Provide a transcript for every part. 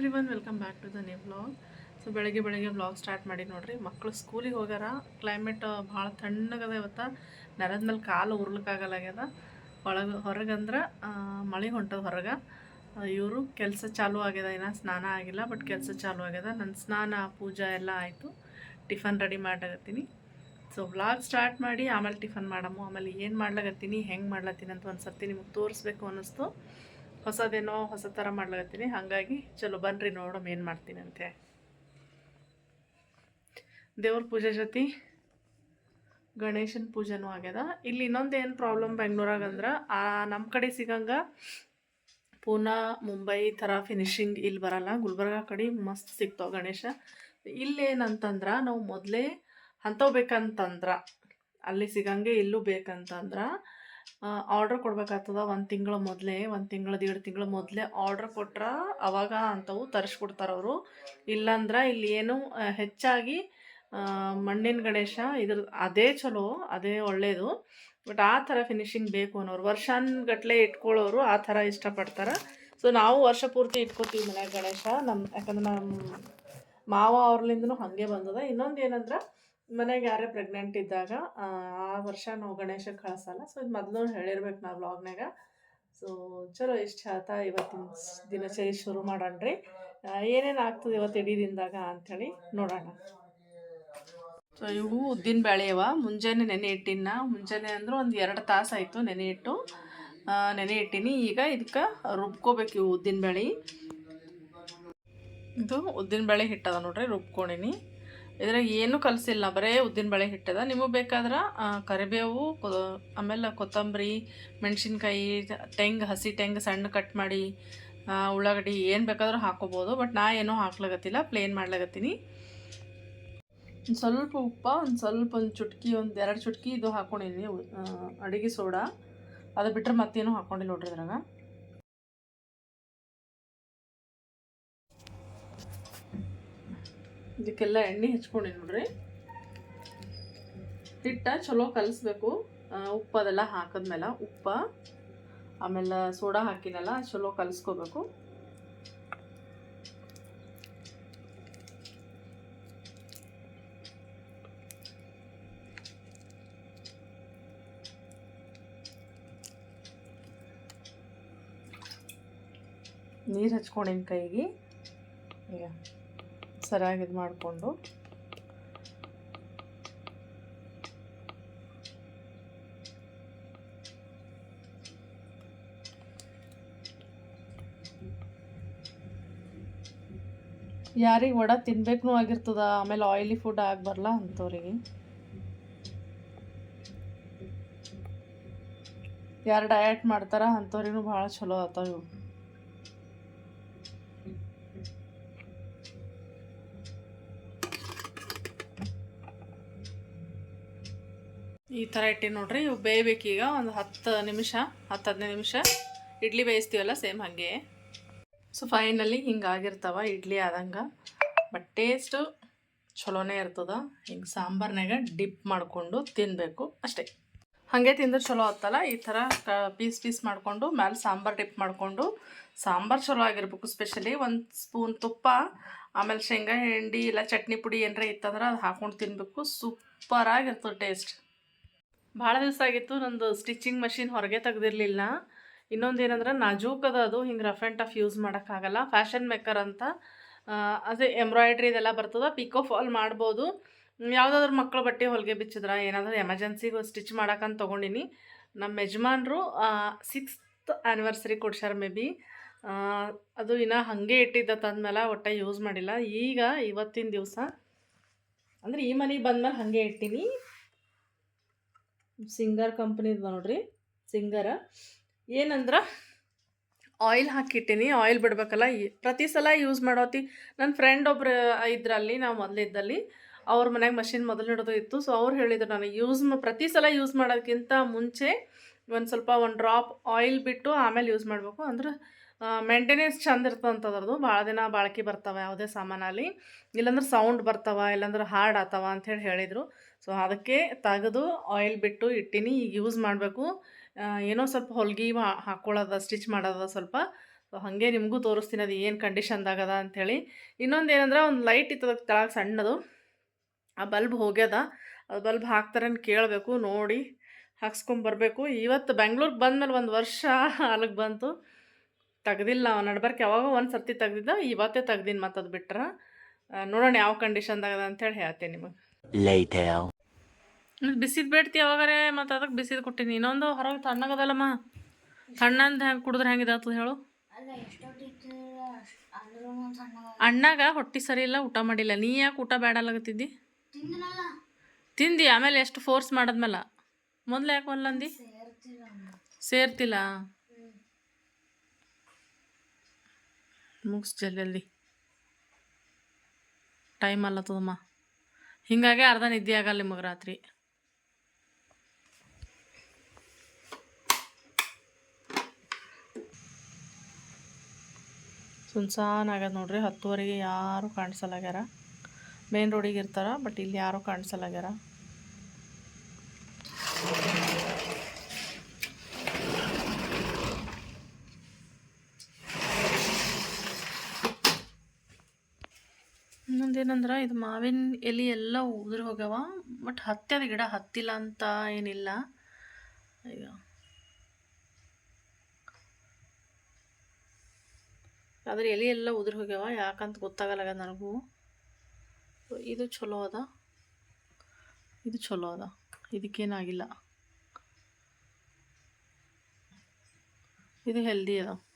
Every welcome back to the new vlog so ಬೆಳಗ್ಗೆ ಬೆಳಗ್ಗೆ vlog start ಮಾಡಿ ನೋಡ್ರಿ. ಮಕ್ಕಳು ಸ್ಕೂಲಿಗೆ ಹೋಗ್ಯಾರ. ಕ್ಲೈಮೇಟ್ ಭಾಳ ತಣ್ಣಗದ ಇವತ್ತು. ನೆಲದ ಮೇಲೆ ಕಾಲು ಉರ್ಲಿಕ್ಕಾಗಲಾಗ್ಯದ ಒಳಗೆ ಹೊರಗಂದ್ರೆ ಮಳೆ ಹೊಂಟದ ಹೊರಗೆ. ಇವರು ಕೆಲಸ ಚಾಲೂ ಆಗ್ಯದ. ಏನೋ ಸ್ನಾನ ಆಗಿಲ್ಲ ಬಟ್ ಕೆಲಸ ಚಾಲೂ ಆಗ್ಯದ. ನನ್ನ ಸ್ನಾನ, ಪೂಜಾ ಎಲ್ಲ ಆಯಿತು. ಟಿಫನ್ ರೆಡಿ ಮಾಡಾಕತ್ತೀನಿ. ಸೊ ವ್ಲಾಗ್ ಸ್ಟಾರ್ಟ್ ಮಾಡಿ, ಆಮೇಲೆ ಟಿಫನ್ ಮಾಡಮ್ಮು ಆಮೇಲೆ ಏನು ಮಾಡ್ಲಾಗತ್ತೀನಿ ಹೆಂಗೆ ಮಾಡ್ಲತ್ತೀನಿ ಅಂತ ಒಂದು ಸರ್ತಿ ನಿಮಗೆ ತೋರಿಸ್ಬೇಕು ಅನ್ನಿಸ್ತು. ಹೊಸದೇನೋ ಹೊಸ ಥರ ಮಾಡ್ಲಾಗತ್ತೀನಿ ಹಾಗಾಗಿ ಚಲೋ ಬನ್ರಿ ನೋಡೋಣ ಏನು ಮಾಡ್ತೀನಂತೆ ದೇವ್ರ ಪೂಜೆ ಜೊತೆ ಗಣೇಶನ ಪೂಜೆನೂ ಆಗ್ಯದ. ಇಲ್ಲಿ ಇನ್ನೊಂದು ಏನು ಪ್ರಾಬ್ಲಮ್ ಬೆಂಗ್ಳೂರಾಗ ಅಂದ್ರೆ ನಮ್ಮ ಕಡೆ ಸಿಗಂಗೆ ಪೂನಾ, ಮುಂಬೈ ಥರ ಫಿನಿಶಿಂಗ್ ಇಲ್ಲಿ ಬರಲ್ಲ. ಗುಲ್ಬರ್ಗ ಕಡೆ ಮಸ್ತ್ ಸಿಗ್ತಾವೆ ಗಣೇಶ. ಇಲ್ಲೇನಂತಂದ್ರೆ ನಾವು ಮೊದಲೇ ಅಂಥವು ಬೇಕಂತಂದ್ರೆ, ಅಲ್ಲಿ ಸಿಗಂಗೆ ಇಲ್ಲೂ ಬೇಕಂತಂದ್ರೆ ಆರ್ಡ್ರ್ ಕೊಡ್ಬೇಕಾಗ್ತದ. ಒಂದು ತಿಂಗಳ ಮೊದಲೇ, ಒಂದು ತಿಂಗಳ ಎರಡು ತಿಂಗಳ ಮೊದಲೇ ಆರ್ಡ್ರ್ ಕೊಟ್ರೆ ಅವಾಗ ಅಂಥವು ತರಿಸ್ಕೊಡ್ತಾರೆ ಅವರು. ಇಲ್ಲಾಂದ್ರೆ ಇಲ್ಲಿ ಏನು ಹೆಚ್ಚಾಗಿ ಮಣ್ಣಿನ ಗಣೇಶ ಇದ್ರ, ಅದೇ ಚಲೋ, ಅದೇ ಒಳ್ಳೆಯದು ಬಟ್ ಆ ಥರ ಫಿನಿಶಿಂಗ್ ಬೇಕು ಅನ್ನೋರು. ವರ್ಷಾನ್ಗಟ್ಲೆ ಇಟ್ಕೊಳ್ಳೋರು ಆ ಥರ ಇಷ್ಟಪಡ್ತಾರೆ. ಸೊ ನಾವು ವರ್ಷ ಪೂರ್ತಿ ಇಟ್ಕೋತೀವಿ ಮನ್ಯಾಗ ಗಣೇಶ. ನಮ್ಮ ಯಾಕಂದ್ರೆ ನಮ್ಮ ಮಾವ ಅವ್ರಲಿಂದನೂ ಹಾಗೆ ಬಂದದ. ಇನ್ನೊಂದು ಏನಂದ್ರೆ ಮನೆಗೆ ಯಾರೇ ಪ್ರೆಗ್ನೆಂಟ್ ಇದ್ದಾಗ, ಆ ವರ್ಷ ನಾವು ಗಣೇಶ ಕಳ್ಸಲ್ಲ ಸೊ ಇದು ಮೊದಲು ಹೇಳಿರ್ಬೇಕು ನಾವು ವ್ಲಾಗ್ನಾಗ ಸೊ ಚಲೋ ಇಷ್ಟು ಹೇಳ್ತಾ ಇವತ್ತಿನ ದಿನಚರಿ ಶುರು ಮಾಡೋಣ್ರಿ. ಏನೇನು ಆಗ್ತದೆ ಇವತ್ತು ಇಡೀ ದಿನದಾಗ ಅಂಥೇಳಿ ನೋಡೋಣ. ಸೊ ಇವು ಉದ್ದಿನ ಬೇಳೆ ಮುಂಜಾನೆ ನೆನೆ ಇಟ್ಟಿನ ಮುಂಜಾನೆ ಅಂದ್ರೆ ಒಂದು ಎರಡು ತಾಸು ಆಯಿತು ನೆನೆ ಇಟ್ಟು. ನೆನೆ ಇಟ್ಟಿನಿ. ಈಗ ಇದಕ್ಕೆ ರುಬ್ಕೋಬೇಕು ಇವು ಉದ್ದಿನ ಬೇಳೆ ಇದು ಉದ್ದಿನ ಬೇಳೆ ಹಿಟ್ಟದ ನೋಡ್ರಿ, ರುಬ್ಕೊಂಡಿನಿ. ಇದ್ರಾಗ ಏನು ಕಲಸಿಲ್ಲ. ಬರೇ ಉದ್ದಿನ ಬಳೆ ಹಿಟ್ಟದ. ನಿಮಗೆ ಬೇಕಾದ್ರೆ ಕರಿಬೇವು ಆಮೇಲೆ ಕೊತ್ತಂಬರಿ, ಮೆಣಸಿನ್ಕಾಯಿ, ತೆಂಗು, ಹಸಿ ತೆಂಗು ಸಣ್ಣ ಕಟ್ ಮಾಡಿ ಉಳ್ಳಾಗಡ್ಡಿ ಏನು ಬೇಕಾದರೂ ಹಾಕೋಬೋದು. ಬಟ್ ನಾ ಏನೂ ಹಾಕ್ಲಾಗತ್ತಿಲ್ಲ ಪ್ಲೇನ್ ಮಾಡ್ಲಾಗತ್ತೀನಿ ಒಂದು ಸ್ವಲ್ಪ ಉಪ್ಪ, ಒಂದು ಸ್ವಲ್ಪ ಒಂದು ಚುಟ್ಕಿ, ಒಂದು ಎರಡು ಚುಟ್ಕಿ ಇದು ಹಾಕೊಂಡಿನಿ. ಅಡುಗೆ ಸೋಡಾ. ಅದು ಬಿಟ್ಟರೆ ಮತ್ತೇನು ಹಾಕ್ಕೊಂಡಿಲ್ಲ ನೋಡ್ರಿ ಇದ್ರಾಗ. ಇದಕ್ಕೆಲ್ಲ ಎಣ್ಣೆ ಹಚ್ಕೊಂಡಿನಿ ನೋಡ್ರಿ. ಹಿಟ್ಟ ಚಲೋ ಕಲಿಸ್ಬೇಕು. ಉಪ್ಪು ಅದೆಲ್ಲ ಹಾಕಿದ್ಮೇಲೆ ಉಪ್ಪ, ಆಮೇಲೆ ಸೋಡಾ ಹಾಕಿನಲ್ಲ ಚಲೋ ಕಲಿಸ್ಕೋಬೇಕು. ನೀರು ಹಚ್ಕೊಂಡಿನ ಕೈಗೆ. ಈಗ. ಸರಿಯಾಗಿ ಇದು ಮಾಡಿಕೊಂಡು ಯಾರಿಗೆ ವಡ ತಿನ್ಬೇಕು ಆಗಿರ್ತದ, ಆಮೇಲೆ ಆಯಿಲಿ ಫುಡ್ ಆಗಬಾರ್ಲ ಅಂಥವ್ರಿಗೆ ಯಾರು ಡಯಟ್ ಮಾಡ್ತಾರ ಅಂಥವ್ರಿಗೂ ಭಾಳ ಚಲೋ ಆತಾವ ಇವು. ಈ ಥರ ಇಟ್ಟಿ ನೋಡ್ರಿ. ಇವು ಬೇಯಬೇಕೀಗ ಒಂದು ಹತ್ತು ನಿಮಿಷ, ಹತ್ತು ಹದಿನೈದು ನಿಮಿಷ. ಇಡ್ಲಿ ಬೇಯಿಸ್ತೀವಲ್ಲ, ಸೇಮ್ ಹಾಗೆ. ಸೊ ಫೈನಲಿ ಹಿಂಗೆ ಆಗಿರ್ತಾವ, ಇಡ್ಲಿ ಆದಂಗೆ. ಬಟ್ ಟೇಸ್ಟು ಚಲೋನೇ ಇರ್ತದ. ಹಿಂಗೆ ಸಾಂಬಾರ್ನಾಗ ಡಿಪ್ ಮಾಡಿಕೊಂಡು ತಿನ್ನಬೇಕು ಅಷ್ಟೇ. ಹಾಗೆ ತಿಂದ್ರೆ ಚಲೋ ಆತ್ತಲ್ಲ? ಈ ಥರ ಪೀಸ್ ಪೀಸ್ ಮಾಡಿಕೊಂಡು, ಮ್ಯಾಲೆ ಸಾಂಬಾರು ಡಿಪ್ ಮಾಡಿಕೊಂಡು, ಸಾಂಬಾರು ಚಲೋ ಆಗಿರ್ಬೇಕು ಸ್ಪೆಷಲಿ ಒಂದು ಸ್ಪೂನ್ ತುಪ್ಪ, ಆಮೇಲೆ ಶೇಂಗಾ, ಹಿಂಡಿ, ಇಲ್ಲ ಚಟ್ನಿ ಪುಡಿ ಏನಾರ ಇತ್ತಂದ್ರೆ ಅದು ಹಾಕೊಂಡು ತಿನ್ನಬೇಕು ಸೂಪರಾಗಿರ್ತದೆ ಟೇಸ್ಟ್ ಭಾಳ ದಿವಸ ಆಗಿತ್ತು, ನಂದು ಸ್ಟಿಚಿಂಗ್ ಮಷಿನ್ ಹೊರಗೆ ತೆಗೆದಿರಲಿಲ್ಲ. ಇನ್ನೊಂದು ಏನಂದ್ರೆ ನಾಜೂಕದ ಅದು, ಹಿಂಗೆ ರಫ್ ಆ್ಯಂಡ್ ಟಫ್ ಯೂಸ್ ಮಾಡೋಕ್ಕಾಗಲ್ಲ. ಫ್ಯಾಷನ್ ಮೇಕರ್ ಅಂತ ಅದೇ ಎಂಬ್ರಾಯ್ಡ್ರಿ ಇದೆಲ್ಲ ಬರ್ತದೆ ಪಿಕೋ ಫಾಲ್ ಮಾಡ್ಬೋದು. ಯಾವುದಾದ್ರೂ ಮಕ್ಕಳು ಬಟ್ಟೆ ಹೊಲಿಗೆ ಬಿಚ್ಚಿದ್ರೆ, ಏನಾದರೂ ಎಮರ್ಜೆನ್ಸಿಗೆ ಸ್ಟಿಚ್ ಮಾಡಕ್ಕಂತ ತೊಗೊಂಡಿನಿ. ನಮ್ಮ ಯಜಮಾನ್ರು ಸಿಕ್ಸ್ತ್ ಆ್ಯನಿವರ್ಸರಿ ಕೊಡ್ಸ್ಯಾರ ಮೇ ಬಿ ಅದು ಇನ್ನು ಹಾಗೆ ಇಟ್ಟಿದ್ದ ತಂದಮೇಲೆ ಒಟ್ಟೆ ಯೂಸ್ ಮಾಡಿಲ್ಲ. ಈಗ ಇವತ್ತಿನ ದಿವಸ, ಅಂದರೆ ಈ ಮನೆಗೆ ಬಂದ್ಮೇಲೆ ಹಾಗೆ ಇಟ್ಟೀನಿ. ಸಿಂಗರ್ ಕಂಪ್ನಿದು ನೋಡ್ರಿ, ಸಿಂಗರ. ಏನಂದ್ರೆ ಆಯಿಲ್ ಹಾಕಿಟ್ಟಿನಿ ಆಯಿಲ್ ಬಿಡ್ಬೇಕಲ್ಲ ಪ್ರತಿ ಸಲ ಯೂಸ್ ಮಾಡೋತಿ. ನನ್ನ ಫ್ರೆಂಡ್ ಒಬ್ರು ಇದ್ರಲ್ಲಿ, ನಾವು ಮೊದಲಿದ್ದಲ್ಲಿ ಅವ್ರ ಮನೆಗೆ ಮಷಿನ್ ಮೊದಲು ಹಿಡಿದು ಇತ್ತು. ಸೊ ಅವ್ರು ಹೇಳಿದ್ರು ನಾನು ಯೂಸ್ ಪ್ರತಿ ಸಲ ಯೂಸ್ ಮಾಡೋದಕ್ಕಿಂತ ಮುಂಚೆ ಒಂದು ಸ್ವಲ್ಪ ಒಂದು ಡ್ರಾಪ್ ಆಯಿಲ್ ಬಿಟ್ಟು ಆಮೇಲೆ ಯೂಸ್ ಮಾಡಬೇಕು. ಅಂದ್ರೆ ಮೇಂಟೆನೆನ್ಸ್ ಚಂದ ಅದರದು ಭಾಳ ದಿನ ಬಾಳ್ಕೆ ಬರ್ತಾವೆ ಯಾವುದೇ ಸಾಮಾನಲ್ಲಿ ಇಲ್ಲಾಂದ್ರೆ ಸೌಂಡ್ ಬರ್ತವೆ, ಇಲ್ಲಾಂದ್ರೆ ಹಾರ್ಡ್ ಆತವ ಅಂಥೇಳಿ ಹೇಳಿದರು. ಸೊ ಅದಕ್ಕೆ ತೆಗೆದು ಆಯಿಲ್ ಬಿಟ್ಟು ಇಟ್ಟಿನಿ ಈಗ ಯೂಸ್ ಮಾಡಬೇಕು. ಏನೋ ಸ್ವಲ್ಪ ಹೊಲ್ಗೆ ಹಾಕ್ಕೊಳ್ಳೋದ ಸ್ಟಿಚ್ ಮಾಡೋದ ಸ್ವಲ್ಪ. ಸೊ ಹಾಗೆ ನಿಮಗೂ ತೋರಿಸ್ತೀನಿ ಅದು ಏನು ಕಂಡೀಷನ್ದಾಗದ ಅಂಥೇಳಿ. ಇನ್ನೊಂದು ಏನಂದ್ರೆ ಒಂದು ಲೈಟ್ ಇತ್ತು ಅದಕ್ಕೆ ತೆಳಗೆ ಸಣ್ಣದು. ಆ ಬಲ್ಬ್ ಹೋಗ್ಯದ. ಅದು ಬಲ್ಬ್ ಹಾಕ್ತಾರೇನು ಕೇಳಬೇಕು ನೋಡಿ ಹಾಕ್ಸ್ಕೊಂಬರ್ಬೇಕು ಇವತ್ತು ಬೆಂಗ್ಳೂರಿಗೆ ಬಂದಮೇಲೆ ಒಂದು ವರ್ಷ ಅಲ್ಲಿಗೆ ಬಂತು. ತೆಗ್ದಿಲ್ಲ ನಾವು ನಡ್ಬರ್ಕ್ ಯಾವಾಗ ಒಂದು ಸರ್ತಿ ತೆಗ್ದಿದ್ದ ಇವತ್ತೇ ತೆಗ್ದೀನಿ ಅದು ಬಿಟ್ರೆ. ಆ, ನೋಡೋಣ ಯಾವ ಕಂಡೀಷನ್ದಾಗದ ಅಂತೇಳಿ ಹೇಳ್ತೀನಿ ನಿಮಗೆ. Later. ಬಿಸಿದ್ ಬೇಡ್ತಿ ಯಾವಾಗಾರೆ ಮತ್ತೆ ಅದಕ್ಕೆ ಬಿಸಿದ್ ಕೊಟ್ಟಿನಿ. ಇನ್ನೊಂದು ಹೊರಗೆ ತಣ್ಣಗದಲ್ಲಮ್ಮ. ತಣ್ಣಂದು ಹೆಂಗೆ ಕುಡಿದ್ರೆ ಹೆಂಗಿದೆ ಆಗ್ತದೆ ಹೇಳು. ಅಣ್ಣಾಗ ಹೊಟ್ಟಿ ಸರಿ ಇಲ್ಲ, ಊಟ ಮಾಡಿಲ್ಲ. ನೀ ಯಾಕೆ ಊಟ ಬೇಡಲಾಗತ್ತಿದ್ದಿ ತಿಂದಿ, ಆಮೇಲೆ ಎಷ್ಟು ಫೋರ್ಸ್ ಮಾಡಿದ್ಮೇಲೆ. ಮೊದ್ಲು ಯಾಕೆ ಸೇರ್ತಿಲ್ಲ ಸೇರ್ತಿಲ್ಲ. ಮುಗಿಸ್ ಜಲ್ದಿ. ಟೈಮ್ ಅಲ್ಲತ್ತದಮ್ಮ. ಹಿಂಗಾಗಿ ಅರ್ಧ ನಿದ್ದೆ ಆಗಲ್ಲ ನಿಮಗೆ ರಾತ್ರಿ. ಸುನ್ಸಾನ್ ಆಗ್ಯದ ನೋಡ್ರಿ, ಹತ್ತುವರೆಗೆ ಯಾರು ಕಾಣಿಸಲ್ಲಾಗ್ಯಾರ? ಮೇನ್ ರೋಡಿಗೆ ಇರ್ತಾರ ಬಟ್ ಇಲ್ಲಿ ಯಾರು ಕಾಣಿಸಲ್ಲಾಗ್ಯಾರ? ಇನ್ನೊಂದೇನಂದ್ರೆ ಇದು ಮಾವಿನ ಎಲೆ ಎಲ್ಲ ಉದುರಿ ಹೋಗ್ಯಾವ ಬಟ್ ಹತ್ಯದ ಗಿಡ ಹತ್ತಿಲ್ಲ ಅಂತ ಏನಿಲ್ಲ. ಈಗ ಆದ್ರೆ ಎಲೆ ಎಲ್ಲ ಉದುರಿ ಹೋಗ್ಯಾವ, ಯಾಕಂತ ಗೊತ್ತಾಗಲ್ಲ ನನಗೂ. ಇದು ಚಲೋ ಅದ. ಇದು ಚಲೋ ಅದ. ಇದಕ್ಕೇನಾಗಿಲ್ಲ. ಇದು ಹೆಲ್ದಿ ಅದ.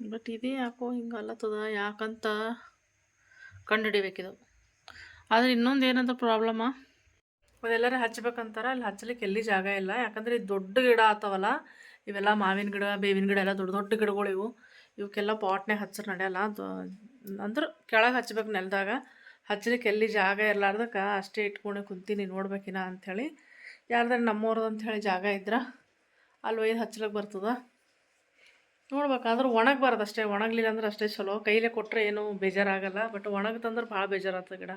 ಬಟ್ ಇದೇ ಯಾಕೋ ಹಿಂಗೆ ಅಲ್ಲತ್ತದ ಯಾಕಂತ ಕಂಡುಹಿಡಿಬೇಕಿದು. ಆದ್ರೆ ಇನ್ನೊಂದು ಏನಂತ ಪ್ರಾಬ್ಲಮ್ಮ ಅದೆಲ್ಲರೂ ಹಚ್ಬೇಕಂತಾರ, ಅಲ್ಲಿ ಹಚ್ಚಲಿಕ್ಕೆ ಎಲ್ಲಿ ಜಾಗ ಇಲ್ಲ. ಯಾಕಂದ್ರೆ ಇದು ದೊಡ್ಡ ಗಿಡ ಆತವಲ್ಲ, ಇವೆಲ್ಲ ಮಾವಿನ ಗಿಡ, ಬೇವಿನ ಗಿಡ ಎಲ್ಲ ದೊಡ್ಡ ದೊಡ್ಡ ಗಿಡಗಳು ಇವು. ಇವಕ್ಕೆಲ್ಲ ಪಾಟ್ನಾಗ ಹಚ್ಚರು ನಡೆಯಲ್ಲ. ಅದು ಅಂದ್ರೆ ಕೆಳಗೆ ಹಚ್ಬೇಕು ನೆಲದಾಗ. ಹಚ್ಚಲಿಕ್ಕೆ ಎಲ್ಲಿ ಜಾಗ ಇರಲಾರ್ದಕ್ಕೆ ಅಷ್ಟೇ ಇಟ್ಕೊಂಡು ಕುಂತೀನಿ, ನೋಡ್ಬೇಕಿನ ಅಂಥೇಳಿ ಯಾರ್ದಾರು ಅಂತ ಹೇಳಿ ಜಾಗ ಇದ್ರೆ, ಅಲ್ಲಿ ಒಯ್ದು ಹಚ್ಚಲಿಕ್ಕೆ ಬರ್ತದ. ನೋಡ್ಬೇಕಾದ್ರೆ ಒಣಗಬಾರ್ದು ಅಷ್ಟೇ. ಒಣಗಲಿಲ್ಲ ಅಂದ್ರೆ ಅಷ್ಟೇ ಚಲೋ. ಕೈಲೇ ಕೊಟ್ಟರೆ ಏನು ಬೇಜಾರಾಗಲ್ಲ. ಬಟ್ ಒಣಗತಂದ್ರೆ ಭಾಳ ಬೇಜಾರಾಗ್ತದೆ ಗಿಡ.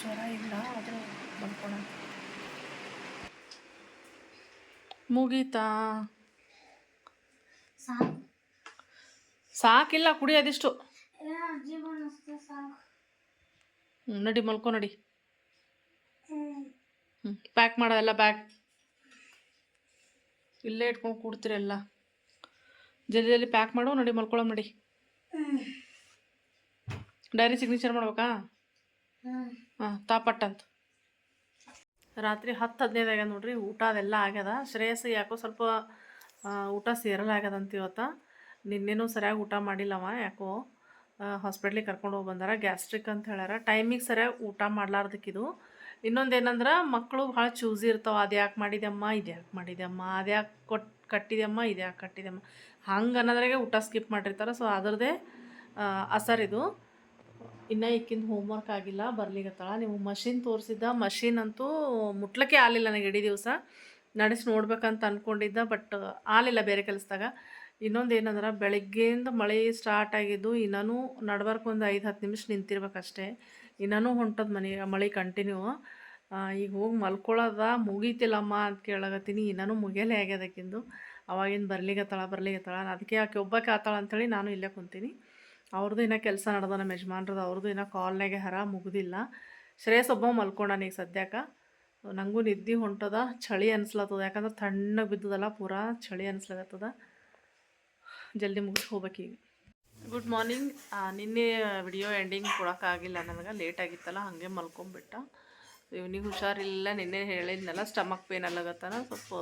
ಜ್ವರ ಇಲ್ಲ, ಆದರೆ ಬಂದ್ಕೊಳ ಮುಗೀತಾ? ಸಾಕು. ಸಾಕಿಲ್ಲ ಕುಡಿ ಅದಿಷ್ಟು ನಡಿ ಮಲ್ಕೊ ನಡಿ. ಹ್ಞೂ ಪ್ಯಾಕ್ ಮಾಡೋದೆಲ್ಲ ಬ್ಯಾಗ್ ಇಲ್ಲೇ ಇಟ್ಕೊಂಡು ಕೂಡ್ತೀರಿ ಎಲ್ಲ. ಜಲ್ದಿ ಜಲ್ದಿ ಪ್ಯಾಕ್ ಮಾಡೋ ನಡಿ ಮಲ್ಕೊಳ್ಳೋ ನಡಿ. ಡೈರಿ ಸಿಗ್ನೇಚರ್ ಮಾಡ್ಬೇಕಾ? ಹಾಂ ತಾಪಟ್ ಅಂತ. ರಾತ್ರಿ ಹತ್ತು ಹದಿನೈದು ಆಗ್ಯದ ನೋಡ್ರಿ, ಊಟ ಅದೆಲ್ಲ ಆಗ್ಯದ. ಶ್ರೇಯಸ್ ಯಾಕೋ ಸ್ವಲ್ಪ ಊಟ ಸೇರಲಾಗ್ಯದ ಅಂತ ಇವತ್ತು. ನಿನ್ನೆನೂ ಸರಿಯಾಗಿ ಊಟ ಮಾಡಿಲ್ಲವ ಯಾಕೋ. ಹಾಸ್ಪಿಟ್ಲಿಗೆ ಕರ್ಕೊಂಡು ಹೋಗಿ ಬಂದಾರ ಗ್ಯಾಸ್ಟ್ರಿಕ್ ಅಂತ ಹೇಳ್ಯಾರ. ಟೈಮಿಗೆ ಸರಿಯಾಗಿ ಊಟ ಮಾಡ್ಲಾರ್ದಕ್ಕಿದು ಇನ್ನೊಂದು ಏನಂದ್ರೆ ಮಕ್ಕಳು ಭಾಳ ಚೂಸಿ ಇರ್ತಾವೆ. ಅದು ಯಾಕೆ ಮಾಡಿದೆಮ್ಮ ಇದು ಯಾಕೆ ಮಾಡಿದೆಮ್ಮ ಅದು ಯಾಕೆ ಕೊಟ್ಟು ಕಟ್ಟಿದೆಮ್ಮ ಇದು ಯಾಕೆ ಕಟ್ಟಿದೆಮ್ಮ ಹಂಗೆ ಅನ್ನೋದ್ರಾಗೆ ಊಟ ಸ್ಕಿಪ್ ಮಾಡಿರ್ತಾರೆ. ಸೊ ಅದರದೇ ಅಸರ್ ಇದು. ಇನ್ನು ಹೋಮ್ ಹೋಮ್ವರ್ಕ್ ಆಗಿಲ್ಲ ಬರ್ಲಿಗತ್ತಳ ನೀವು ಮಷಿನ್ ತೋರಿಸಿದ್ದ ಮಷಿನ್ ಅಂತೂ ಮುಟ್ಲಕ್ಕೆ ಆಲಿಲ್ಲ ನನಗೆ ಇಡೀ ದಿವಸ. ನಡೆಸಿ ನೋಡ್ಬೇಕಂತ ಅಂದ್ಕೊಂಡಿದ್ದ ಬಟ್ ಆಲಿಲ್ಲ ಬೇರೆ ಕೆಲಸದಾಗ. ಇನ್ನೊಂದು ಏನಂದ್ರೆ, ಬೆಳಗ್ಗೆಯಿಂದ ಮಳೆ ಸ್ಟಾರ್ಟ್ ಆಗಿದ್ದು ಇನ್ನೂ ನಡ್ಬಾರ್ಕು ಒಂದು ಐದು, ಹತ್ತು ನಿಮಿಷ ನಿಂತಿರ್ಬೇಕಷ್ಟೇ. ಇನ್ನೂ ಹೊಂಟದ ಮನೆ, ಮಳೆ ಕಂಟಿನ್ಯೂ ಈಗ ಹೋಗಿ ಮಲ್ಕೊಳ್ಳೋದ ಮುಗೀತಿಲ್ಲಮ್ಮ ಅಂತ ಕೇಳಗತ್ತೀನಿ ಇನ್ನೂ ಮುಗಿಯಲೇ ಆಗ್ಯದಕ್ಕಿಂದು ಅವಾಗಿಂದ ಬರ್ಲಿಗತ್ತಳ ಬರ್ಲಿಗತ್ತಳ ಅದಕ್ಕೆ ಆಕೆ ಒಬ್ಬಕ್ಕೆ ಆತಾಳ ಅಂಥೇಳಿ ನಾನು ಇಲ್ಲೇ ಕುಂತೀನಿ. ಅವ್ರದ್ದು ಇನ್ನೂ ಕೆಲಸ ನಡೆದ ನಮ್ಮ ಯಜಮಾನ್ರದ್ದು ಅವ್ರದ್ದು ಇನ್ನೂ ಕಾಲ್ನಾಗೆ ಹರ ಮುಗ್ದಿಲ್ಲ. ಶ್ರೇಯಸ್ ಒಬ್ಬ ಮಲ್ಕೊಂಡಾನ ಈಗ ಸದ್ಯಕ್ಕೆ ನನಗೂ ನಿದ್ದೆ ಹೊಂಟದ, ಚಳಿ ಅನಿಸ್ಲತ್ತದ. ಯಾಕಂದ್ರೆ ತಣ್ಣಗೆ ಬಿದ್ದದಲ್ಲ, ಪೂರಾ ಚಳಿ ಅನ್ಸ್ಲತ್ತದ. ಜಲ್ದಿ ಮುಗಿಸಿ ಹೋಗ್ಬೇಕೀಗ ಗುಡ್ ಮಾರ್ನಿಂಗ್ ನಿನ್ನೆ ವಿಡಿಯೋ ಎಂಡಿಂಗ್ ಕೊಡೋಕ್ಕಾಗಿಲ್ಲ ನನಗೆ. ಲೇಟ್ ಆಗಿತ್ತಲ್ಲ, ಹಾಗೆ ಮಲ್ಕೊಂಬಿಟ್ಟ. ಇವನಿಗೆ ಹುಷಾರಿಲ್ಲ, ನಿನ್ನೆ ಹೇಳಿದ್ನಲ್ಲ ಸ್ಟಮಕ್ ಪೇನ್ ಅಲ್ಲಗತ್ತಾನ. ಸ್ವಲ್ಪ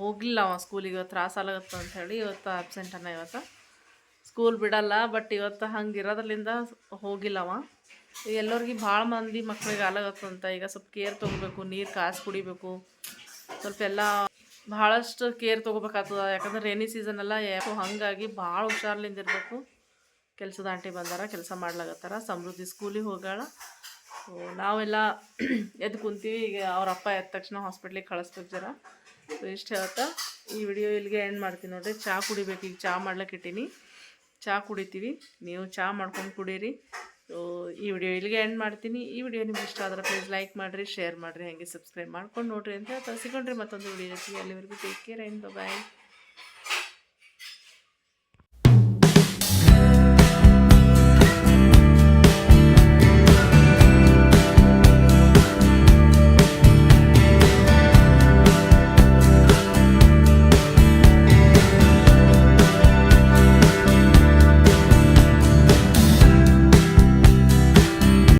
ಹೋಗಿಲ್ಲ ಅವ ಸ್ಕೂಲಿಗೆ ತ್ರಾಸ ಆಗತ್ತ ಅಂತ ಹೇಳಿ ಇವತ್ತು ಅಬ್ಸೆಂಟ್ ಅನ್ನ ಇವತ್ತು. ಸ್ಕೂಲ್ ಬಿಡಲ್ಲ ಬಟ್ ಇವತ್ತು ಹಂಗೆ ಇರೋದ್ರಿಂದ ಹೋಗಿಲ್ಲವ. ಎಲ್ಲರಿಗೆ ಭಾಳ ಮಂದಿ ಮಕ್ಳಿಗೆ ಆಲಾಗತ್ತಂತ ಈಗ ಸ್ವಲ್ಪ ಕೇರ್ ತೊಗೋಬೇಕು, ನೀರು ಕಾಸು ಕುಡಿಬೇಕು. ಸ್ವಲ್ಪ ಎಲ್ಲ ಭಾಳಷ್ಟು ಕೇರ್ ತೊಗೋಬೇಕಾಗ್ತದ, ಯಾಕಂದ್ರೆ ರೇನಿ ಸೀಸನ್ ಎಲ್ಲ ಯಾಕೋ ಹಾಗಾಗಿ ಭಾಳ ಹುಷಾರ್ಲಿಂದ ಇರಬೇಕು. ಕೆಲಸದ ಆಂಟಿ ಬಂದಾರ, ಕೆಲಸ ಮಾಡ್ಲಾಗತ್ತಾರ ಸಮೃದ್ಧಿ ಸ್ಕೂಲಿಗೆ ಹೋಗಾಳ ನಾವೆಲ್ಲ ಎದ್ದು ಕುಂತೀವಿ, ಈಗ ಅವ್ರ ಅಪ್ಪ ಎದ್ದ ತಕ್ಷಣ ಹಾಸ್ಪಿಟ್ಲಿಗೆ ಕಳಿಸ್ಬೇಕು ಜರ. ಸೊ ಇಷ್ಟು ಹೇಳ್ತಾ, ಈ ವಿಡಿಯೋ ಇಲ್ಲಿಗೆ ಎಂಡ್ ಮಾಡ್ತೀನಿ ನೋಡಿರಿ. ಚಹಾ ಕುಡಿಬೇಕು, ಈಗ ಚಹಾ ಮಾಡ್ಲಿಕ್ಕೆ ಇಟ್ಟೀನಿ. ಚಹಾ ಕುಡಿತೀವಿ. ನೀವು ಚಹಾ ಮಾಡ್ಕೊಂಡು ಕುಡೀರಿ. ಈ ವಿಡಿಯೋ ಇಲ್ಲಿಗೆ ಎಂಡ್ ಮಾಡ್ತೀನಿ. ಈ ವಿಡಿಯೋ ನಿಮ್ಗೆ ಇಷ್ಟ ಆದರೆ ಪ್ಲೀಸ್ ಲೈಕ್ ಮಾಡಿರಿ ಶೇರ್ ಮಾಡಿರಿ, ಹಾಗೆ ಸಬ್ಸ್ಕ್ರೈಬ್ ಮಾಡ್ಕೊಂಡು ನೋಡಿರಿ ಅಂತ ಹೇಳ್ತಾ ಸಿಗೋಣ್ರಿ ಮತ್ತೊಂದು ವಿಡಿಯೋ ಅಲ್ಲಿವರೆಗೂ ಟೇಕ್ ಕೇರ್ ಆ್ಯಂಡ್ ಬಾಯ್